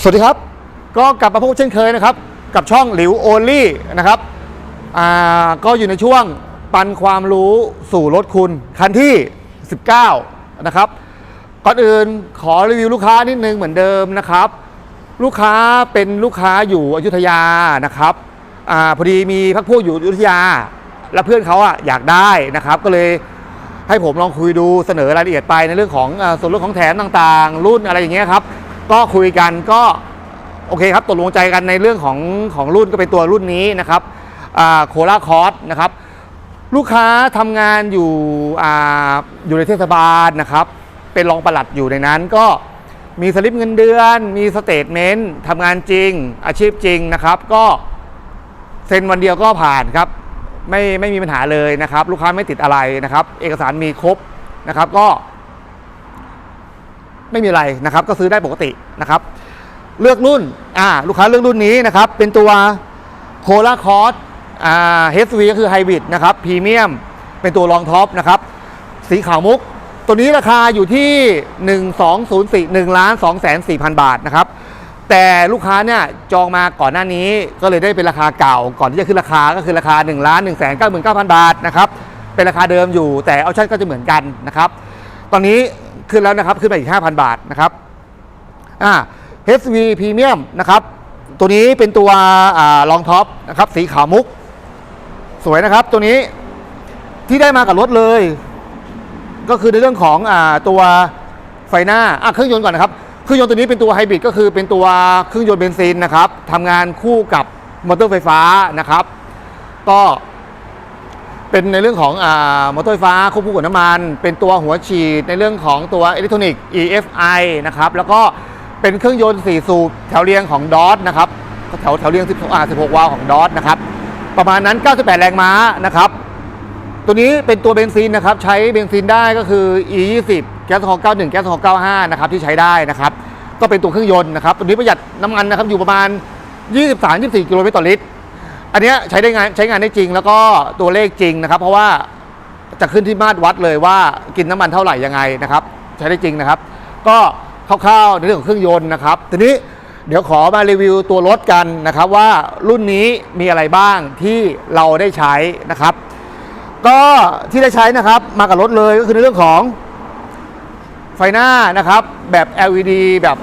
สวัสดีครับ ก็กลับมาพบเช่นเคยนะครับ กับช่องหลิวโอลี่นะครับก็อยู่ในช่วงปันความรู้สู่รถคุณ คันที่ 19 นะครับ ก่อนอื่นขอรีวิวลูกค้านิดนึงเหมือนเดิมนะครับ ลูกค้าเป็นลูกค้าอยู่อยุธยานะครับอพอดีมีพักพวกอยู่อยุธยา แล้วเพื่อนเขาอะอยากได้นะครับ ก็เลยให้ผมลองคุยดูเสนอรายละเอียดไปในเรื่องของส่วนลดของแถมต่างๆ รุ่นอะไรอย่างเงี้ยครับ ก็คุยกันก็โอเคครับตกลงใจกันในเรื่องของของรุ่นก็เป็นตัวรุ่นนี้นะครับโคลาคอร์สนะครับ ลูกค้าทำงานอยู่ออยู่ในเทศบาลนะครับ เป็นรองปลัดอยู่ในนั้น ก็มีสลิปเงินเดือน มีสเตทเมนต์ทำงานจริง อาชีพจริงนะครับ ก็เซ็นวันเดียวก็ผ่านครับ ไม่ไม่มีปัญหาเลยนะครับ ลูกค้าไม่ติดอะไรนะครับ เอกสารมีครบนะครับ ก็ ไม่มีอะไรนะครับก็ซื้อได้ปกตินะครับ เลือกรุ่นอ่าลูกค้าเลือกรุ่นนี้นะครับ เป็นตัวโคลาคอร์สอ่า HV ก็คือไฮบริดนะครับพรีเมียมเป็นตัวรองท็อปนะครับ สีขาวมุก ตัวนี้ราคาอยู่ที่ 1204 1ล้าน2แสน4,000 บาทนะครับ แต่ลูกค้าเนี่ยจองมาก่อนหน้านี้ก็เลยได้เป็นราคาเก่า ก่อนที่จะขึ้นราคาก็คือราคา1ล้าน1แสน99,000 บาทนะครับ เป็นราคาเดิมอยู่แต่ออปชั่นก็จะเหมือนกันนะครับ ตอนนี้ ขึ้นแล้วนะครับ ขึ้นไปอีก 5,000 บาทนะครับอ่า HV Premium นะครับ ตัวนี้เป็นตัวอ่ารองท็อปนะครับ สีขาวมุก สวยนะครับ ตัวนี้ที่ได้มากับรถเลย ก็คือในเรื่องของอตัวไฟหน้าเครื่องยนต์ก่อนนะครับ เครื่องยนต์ตัวนี้เป็นตัวไฮบริดก็คือเป็นตัวเครื่องยนต์เบนซินนะครับทำงานคู่กับมอเตอร์ไฟฟ้านะครับ ก็ เป็นในเรื่องของอามอเตอร์ไฟฟ้าควบคู่กับน้ำมัน เป็นตัวหัวฉีดในเรื่องของตัวอิเล็กทรอนิกส์ EFI นะครับแล้วก็เป็นเครื่องยนต์ 4 สูบแถวเรียงของดอ t นะครับแถวแถวเรียง16อ่า16 วาล์วของดอ t นะครับประมาณนั้น 98 แรงม้านะครับตัวนี้เป็นตัวเบนซินนะครับใช้เบนซินได้ก็คือ E20 แก๊สฮอล์91แก๊สฮอล์95นะครับที่ใช้ได้นะครับก็เป็นตัวเครื่องยนต์นะครับตัวนี้ประหยัดน้ำมันนะครับอยู่ประมาณ 23-24 กิโลเมตรต่อลิตร อันเนี้ยใช้ได้งานใช้งานได้จริง แล้วก็ตัวเลขจริงนะครับ เพราะว่าจะขึ้นที่มาตรวัดเลยว่ากินน้ำมันเท่าไหร่ยังไงนะครับ ใช้ได้จริงนะครับ ก็คร่าวๆในเรื่องของเครื่องยนต์นะครับทีนี้เดี๋ยวขอมารีวิวตัวรถกันนะครับ ว่ารุ่นนี้มีอะไรบ้างที่เราได้ใช้นะครับ ก็ที่ได้ใช้นะครับ มากับรถเลยก็คือในเรื่องของไฟหน้านะครับแบบ LED แบบ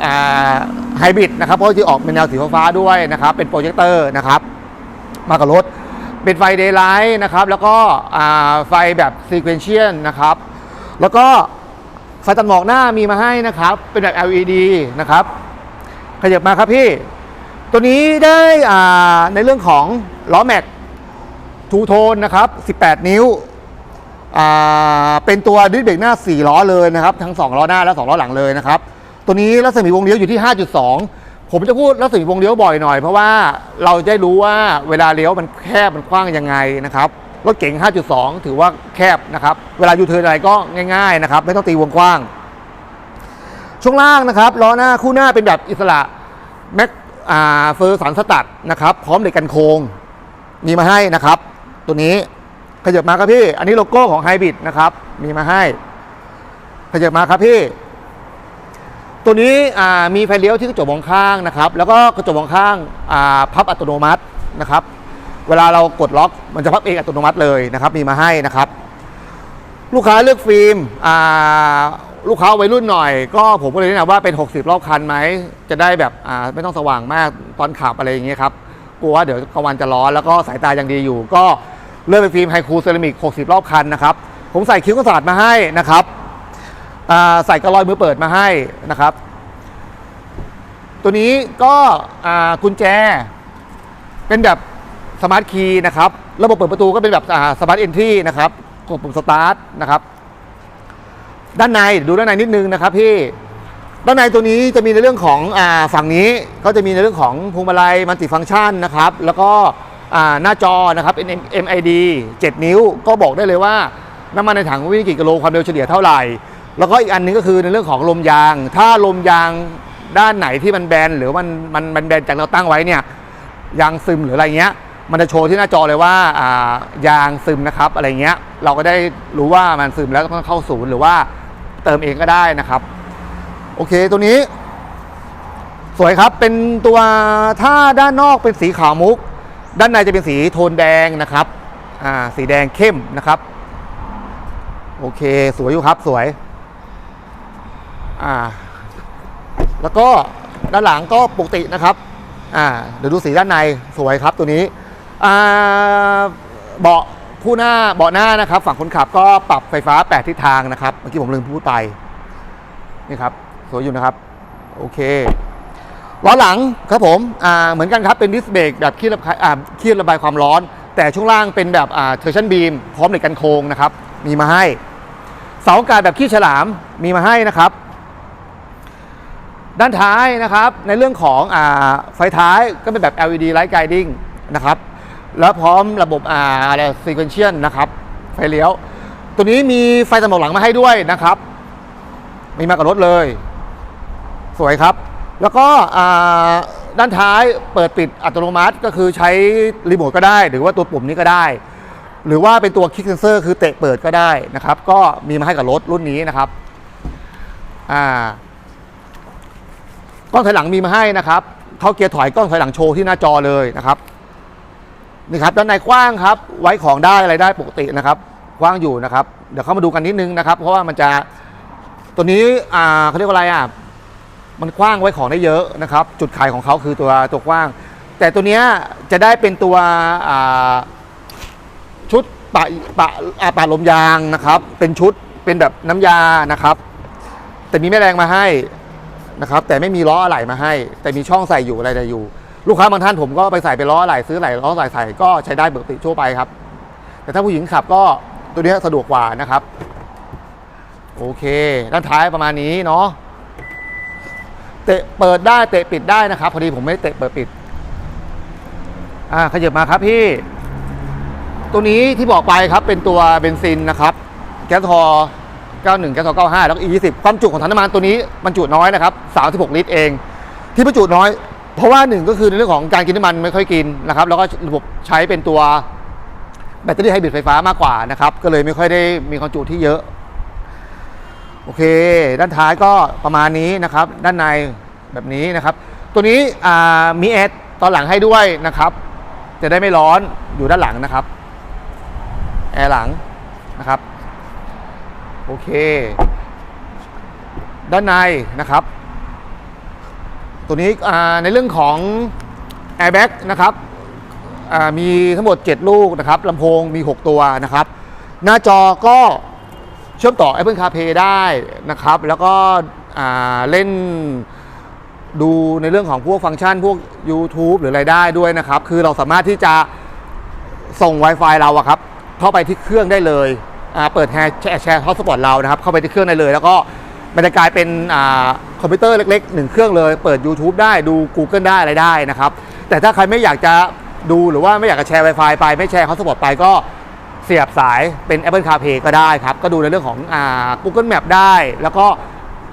ไฮบริดนะครับเพราะที่ออกเป็นแนวสีฟ้าด้วยนะครับ เป็นโปรเจคเตอร์นะครับ มากับรถ เป็นไฟเดย์ไลท์นะครับ แล้วก็ไฟแบบซีเควนเชียลนะครับ แล้วก็ไฟตัดหมอกหน้ามีมาให้นะครับ เป็นแบบ LED นะครับ ขยับมาครับพี่ ตัวนี้ได้ในเรื่องของล้อแม็กทูโทนนะครับ 18 นิ้ว เป็นตัวดิสเบรกหน้า 4 ล้อเลยนะครับ ทั้ง 2 ล้อหน้าและ 2 ล้อหลังเลยนะครับ ตัวนี้รัศมีวงเลี้ยวอยู่ที่ 5.2 ผมจะพูดรัศมีวงเลี้ยวบ่อยหน่อยเพราะว่าเราจะได้รู้ว่าเวลาเลี้ยวมันแคบมันกว้างยังไงนะครับรถเก๋ง 5.2 ถือว่าแคบนะครับ เวลายูเทิร์นอะไรก็ง่าย ๆ นะครับ ไม่ต้องตีวงกว้าง ช่วงล่างนะครับล้อหน้าคู่หน้าเป็นแบบอิสระแม็กอ่าเฟอร์สันสตัดนะครับ พร้อมเหล็กกันโค้งมีมาให้นะครับ ตัวนี้ขยับมาครับพี่ อันนี้โลโก้ของไฮบริดนะครับ มีมาให้ขยับมาครับพี่ ตัวนี้มีไฟเลี้ยวที่กระจกมองข้างนะครับแล้วก็กระจกมองข้างาพับอัตโนมัตินะครับ เวลาเรากดล็อกมันจะพับเองอัตโนมัติเลยนะครับมีมาให้นะครับ ลูกค้าเลือกฟิล์มลูกค้าวัยรุ่นหน่อย ก็ผมก็เลยแนะนำว่าเป็น 60 รอบคันไหมจะได้แบบไม่ต้องสว่างมากตอนขับอะไรอย่างเงี้ยครับกลัวว่าเดี๋ยวกลางวันจะร้อนแล้วก็สายตายังดีอยู่ ก็เลือกเป็นฟิล์มไฮคูเซรามิก 60 รอบคันนะครับผมใส่คิ้วกระสาดมาให้นะครับ ใส่กระลอยมือเปิดมาให้นะครับ ตัวนี้ก็กุญแจเป็นแบบสมาร์ทคีย์นะครับ ระบบเปิดประตูก็เป็นแบบสมาร์ทเอนทรีนะครับกดปุ่มสตาร์ทนะครับด้านในดูด้านในนิดนึงนะครับพี่ด้านในตัวนี้จะมีในเรื่องของอฝั่งนี้ก็จะมีในเรื่องของพวงมาลัยมัลติฟังก์ชันนะครับ แล้วก็หน้าจอนะครับ MID 7 นิ้วก็บอกได้เลยว่าน้ำมันในถังวิ่งกี่กิโลความเร็วเฉลี่ยเท่าไหร่ แล้วก็อีกอันหนึงก็คือในเรื่องของลมยาง ถ้าลมยางด้านไหนที่มันแบนหรือมันมันมันแบนจากเราตั้งไว้เนี่ยยางซึมหรืออะไรเงี้ย มันจะโชว์ที่หน้าจอเลยว่าอ่ายางซึมนะครับอะไรเงี้ยเราก็ได้รู้ว่ามันซึมแล้วต้องเข้าศูนย์หรือว่าเติมเองก็ได้นะครับ โอเคตัวนี้ สวยครับเป็นตัวถ้าด้านนอกเป็นสีขาวมุก ด้านในจะเป็นสีโทนแดงนะครับอ่าสีแดงเข้มนะครับ โอเค สวยอยู่ครับสวย อ่า แล้วก็ด้านหลังก็ปกตินะครับ อ่า เดี๋ยวดูสีด้านในสวยครับตัวนี้ อ่า เบาะผู้หน้าเบาะหน้านะครับ ฝั่งคนขับก็ปรับไฟฟ้า 8 ทิศทางนะครับ เมื่อกี้ผมลืมพูดไป นี่ครับ สวยอยู่นะครับ โอเคล้อหลังครับผม อ่า เหมือนกันครับ เป็นดิสเบรกแบบคีบระบายอ่าคีบระบายความร้อน แต่ช่วงล่างเป็นแบบอ่าเทอร์ชันบีมพร้อมเหล็กกันโค้งนะครับ มีมาให้ เสาอากาศแบบขี้ฉลามมีมาให้นะครับ ด้านท้ายนะครับในเรื่องของอไฟท้ายก็เป็นแบบ LED Light Guiding นะครับแล้วพร้อมระบบอ่าอะไร Sequential นะครับไฟเลี้ยว ตัวนี้มีไฟสำรองหลังมาให้ด้วยนะครับ มีมากับรถเลย สวยครับ แล้วก็ด้านท้ายเปิดปิดอัตโนมัติก็คือใช้รีโมทก็ได้ หรือว่าตัวปุ่มนี้ก็ได้ หรือว่าเป็นตัวคลิกเซนเซอร์คือเตะเปิดก็ได้นะครับ ก็มีมาให้กับรถรุ่นนี้นะครับอ่า กล้องถอยหลังมีมาให้นะครับเข้าเกียร์ถอยกล้องถอยหลังโชว์ที่หน้าจอเลยนะครับนี่ครับด้านในกว้างครับ ไว้ของได้อะไรได้ปกตินะครับกว้างอยู่นะครับ เดี๋ยวเข้ามาดูกันนิดนึงนะครับ เพราะว่ามันจะตัวนี้อ่าเขาเรียกว่าอะไรอะมันกว้างไว้ของได้เยอะนะครับ จุดขายของเขาคือตัวตัวกว้าง แต่ตัวนี้จะได้เป็นตัวชุดปะปะอาปะลมยางนะครับ เป็นชุดเป็นแบบน้ำยานะครับ แต่มีแม่แรงมาให้ นะครับแต่ไม่มีล้ออะไหล่มาให้ แต่มีช่องใส่อยู่อะไรอยู่ ลูกค้าบางท่านผมก็ไปใส่เป็นล้ออะไหล่ซื้ออะไหล่ล้ออะไหล่ใส่ก็ใช้ได้ปกติทั่วไปครับ แต่ถ้าผู้หญิงขับก็ตัวนี้สะดวกกว่านะครับ โอเค ด้านท้ายประมาณนี้เนาะเตะเปิดได้เตะปิดได้นะครับพอดีผมไม่ได้เตะเปิดปิด อ่าขยับมาครับพี่ ตัวนี้ที่บอกไปครับเป็นตัวเบนซินนะครับ แก๊สทอ 91แก๊สทอ95 แล้วก็ E20 ความจุของถังน้ำมันตัวนี้บรรจุน้อยนะครับ 36 ลิตรเอง ที่บรรจุน้อย เพราะว่าหนึ่งก็คือในเรื่องของการกินน้ำมันไม่ค่อยกินนะครับ แล้วก็ระบบใช้เป็นตัวแบตเตอรี่ไฮบริดไฟฟ้ามากกว่านะครับ ก็เลยไม่ค่อยได้มีความจุที่เยอะ โอเค ด้านท้ายก็ประมาณนี้นะครับ ด้านในแบบนี้นะครับ ตัวนี้มีแอร์ตอนหลังให้ด้วยนะครับ จะได้ไม่ร้อนอยู่ด้านหลังนะครับ แอร์หลังนะครับ โอเค ด้านในนะครับ ตัวนี้ในเรื่องของ Airbag นะครับมีทั้งหมด 7 ลูกนะครับลำโพงมี 6 ตัวนะครับ หน้าจอก็เชื่อมต่อ Apple CarPlay ได้นะครับ แล้วก็เล่นดูในเรื่องของพวกฟังก์ชันพวก YouTube หรืออะไรได้ด้วยนะครับ คือเราสามารถที่จะส่ง Wi-Fi เราอะครับ เข้าไปที่เครื่องได้เลย เปิดแชร์แชร์แชร์ฮอตสปอตเรานะครับ เข้าไปที่เครื่องได้เลย แล้วก็มันจะกลายเป็นอคอมพิวเตอร์เล็กๆหนึ่งเครื่องเลย เปิด YouTube ได้ดู Google ได้อะไรได้นะครับ แต่ถ้าใครไม่อยากจะดูหรือว่าไม่อยากจะแชร์ Wi-Fi ไปไม่แชร์ฮอตสปอตไปก็เสียบสายเป็น Apple CarPlay ก็ได้ครับ ก็ดูในเรื่องของอ Google Map ได้ แล้วก็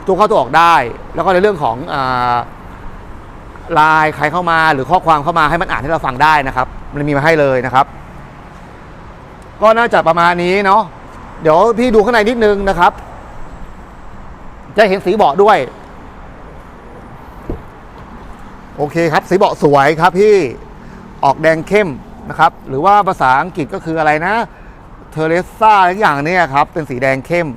ตัวเข้าตัวออกได้ แล้วก็ในเรื่องของอไลน์ใครเข้ามาหรือข้อความเข้ามาให้มันอ่านให้เราฟังได้นะครับ มันมีมาให้เลยนะครับ ก็น่าจะประมาณนี้เนาะ เดี๋ยวพี่ดูข้างในนิดนึงนะครับ จะเห็นสีเบาะด้วย โอเคครับ สีเบาะสวยครับพี่ออกแดงเข้มนะครับ หรือว่าภาษาอังกฤษก็คืออะไรนะ เทเรซ่าอะไรอย่างนี้ครับ เป็นสีแดงเข้ม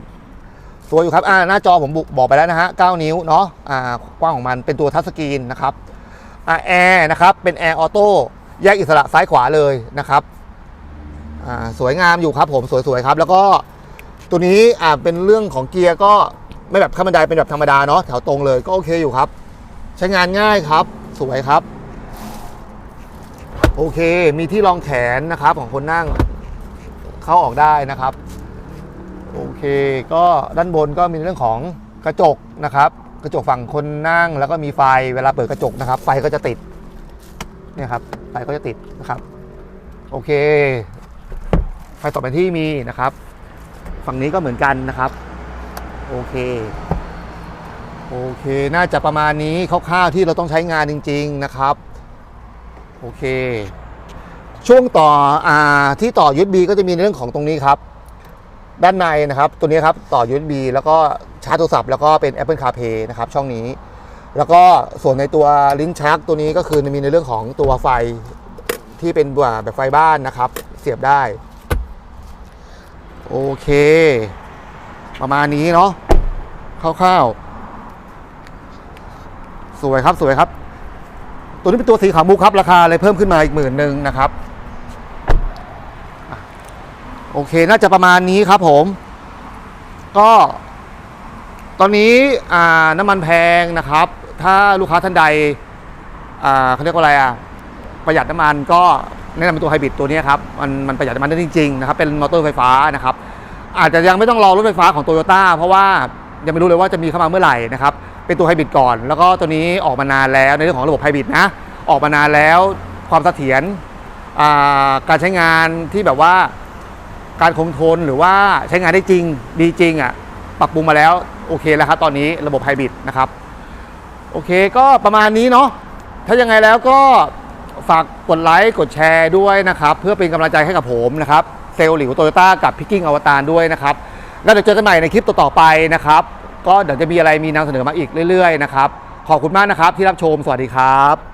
สวยอยู่ครับอ่าหน้าจอผมบุบอกไปแล้วนะฮะ 9 นิ้วเนาะอ่ากว้างของมันเป็นตัวทัชสกรีนนะครับอ่าแอร์นะครับ เป็นแอร์ออโต้แยกอิสระซ้ายขวาเลยนะครับ อ่าสวยงามอยู่ครับผมสวยๆครับ แล้วก็ตัวนี้อ่าเป็นเรื่องของเกียร์ก็ไม่แบบขั้นบันไดเป็นแบบธรรมดาเนาะแถวตรงเลยก็โอเคอยู่ครับ ใช้งานง่ายครับ สวยครับ โอเค มีที่รองแขนนะครับ ของคนนั่งเข้าออกได้นะครับ โอเค ก็ด้านบนก็มีเรื่องของกระจกนะครับ กระจกฝั่งคนนั่งแล้วก็มีไฟเวลาเปิดกระจกนะครับ ไฟก็จะติดเนี่ยครับไฟก็จะติดนะครับ โอเค ไฟต่อไปที่มีนะครับ ฝั่งนี้ก็เหมือนกันนะครับโอเคโอเค น่าจะประมาณนี้คร่าวๆที่เราต้องใช้งานจริง ๆนะครับโอเค ช่วงต่ออาที่ต่อ USB ก็จะมีในเรื่องของตรงนี้ครับ ด้านในนะครับ ตัวนี้ครับต่อ USB แล้วก็ชาร์จโทรศัพท์แล้วก็เป็น Apple CarPlay นะครับ ช่องนี้ แล้วก็ส่วนในตัวลิ้นชักตัวนี้ก็คือมีในเรื่องของตัวไฟที่เป็นแบบไฟบ้านนะครับ เสียบได้ โอเค ประมาณนี้เนาะคร่าวๆ สวยครับสวยครับ ตัวนี้เป็นตัวสีขาวมุกครับ ราคาเลยเพิ่มขึ้นมาอีกหมื่นหนึ่งนะครับโอเคน่าจะประมาณนี้ครับผม ก็ ตอนนี้น้ำมันแพงนะครับ ถ้าลูกค้าท่านใดเขาเรียกว่าอะไรอะ ประหยัดน้ำมันก็ แนะนำเป็นตัวไฮบริดตัวนี้ครับมันมันประหยัดน้ำมันได้จริงๆนะครับเป็นมอเตอร์ไฟฟ้านะครับอาจจะยังไม่ต้องรอรถไฟฟ้าของโตโยต้าเพราะว่ายังไม่รู้เลยว่าจะมีเข้ามาเมื่อไหร่นะครับเป็นตัวไฮบริดก่อน แล้วก็ตัวนี้ออกมานานแล้วในเรื่องของระบบไฮบริดนะออกมานานแล้วความเสถียรการใช้งานที่แบบว่าการคงทนหรือว่าใช้งานได้จริงดีจริงอะปรับปรุงมาแล้วโอเคแล้วครับตอนนี้ระบบไฮบริดนะครับโอเคก็ประมาณนี้เนาะถ้ายังไงแล้วก็ ฝากกดไลค์กดแชร์ด้วยนะครับ เพื่อเป็นกำลังใจให้กับผมนะครับ เซลล์หลิวโตโยต้ากับพิกกิ้งอวตารด้วยนะครับ แล้วเดี๋ยวเจอกันใหม่ในคลิปต่อๆไปนะครับ ก็เดี๋ยวจะมีอะไรมีนำเสนอมาอีกเรื่อยๆนะครับ ขอบคุณมากนะครับที่รับชมสวัสดีครับ